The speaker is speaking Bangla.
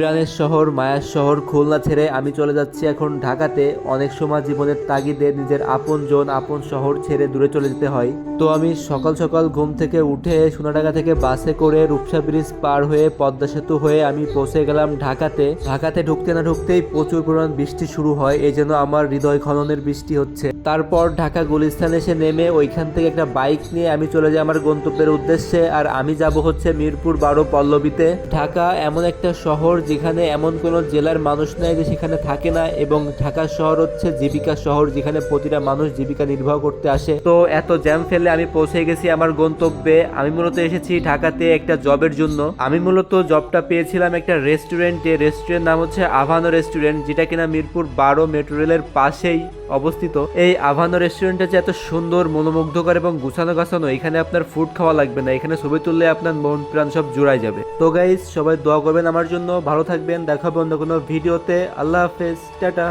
প্রাণের শহর, মায়ার শহর খুলনা ছেড়ে আমি চলে যাচ্ছি এখন ঢাকাতে। অনেক সময় জীবনের তাগিদে নিজের আপন জন, আপন শহর ছেড়ে দূরে চলে যেতে হয়। তো আমি সকাল সকাল ঘুম থেকে উঠে সোনাডাঙ্গা থেকে বাসে করে রূপসা ব্রিজ পার হয়ে পদ্মা সেতু হয়ে আমি পৌঁছে গেলাম ঢাকাতে। ঢাকাতে ঢুকতে না ঢুকতেই প্রচুর পরিমাণ বৃষ্টি শুরু হয়, এই জন্য আমার হৃদয় খননের বৃষ্টি হচ্ছে। তারপর ঢাকা গুলিস্তান এসে নেমে ওইখান থেকে একটা বাইক নিয়ে আমি চলে যাই আমার গন্তব্যের উদ্দেশ্যে, আর আমি যাব হচ্ছে মিরপুর বারো পল্লবীতে। ঢাকা এমন একটা শহর যেখানে এমন কোনো জেলার মানুষ নাই যে সেখানে থাকে না এবং ঢাকা শহর হচ্ছে জীবিকা শহর যেখানে প্রতিটা মানুষ জীবিকা নির্বাহ করতে আসে। তো এত জ্যাম ফেলে আমি পৌঁছে গেছি আমার গন্তব্যে। আমি মূলত এসেছি ঢাকাতে একটা জবের জন্য। আমি মূলত জবটা পেয়েছিলাম একটা রেস্টুরেন্টে। রেস্টুরেন্ট নাম হচ্ছে আভানো রেস্টুরেন্ট, যেটা কিনা মিরপুর বারো মেট্রো রেলের পাশেই অবস্থিত। এই আভানো রেস্টুরেন্টটা যে এত সুন্দর, মনোমুগ্ধকর এবং গুছানো গাছানো, এখানে আপনার ফুড খাওয়া লাগবে না। এখানে ছবি তুললে আপনার মন প্রাণ সব জুড়াই যাবে। তো গাইজ সবাই দোয়া করবেন আমার জন্য। ভালো থাকবেন দেখা হবে অন্য কোনো ভিডিওতে। আল্লাহ হাফেজ টাটা।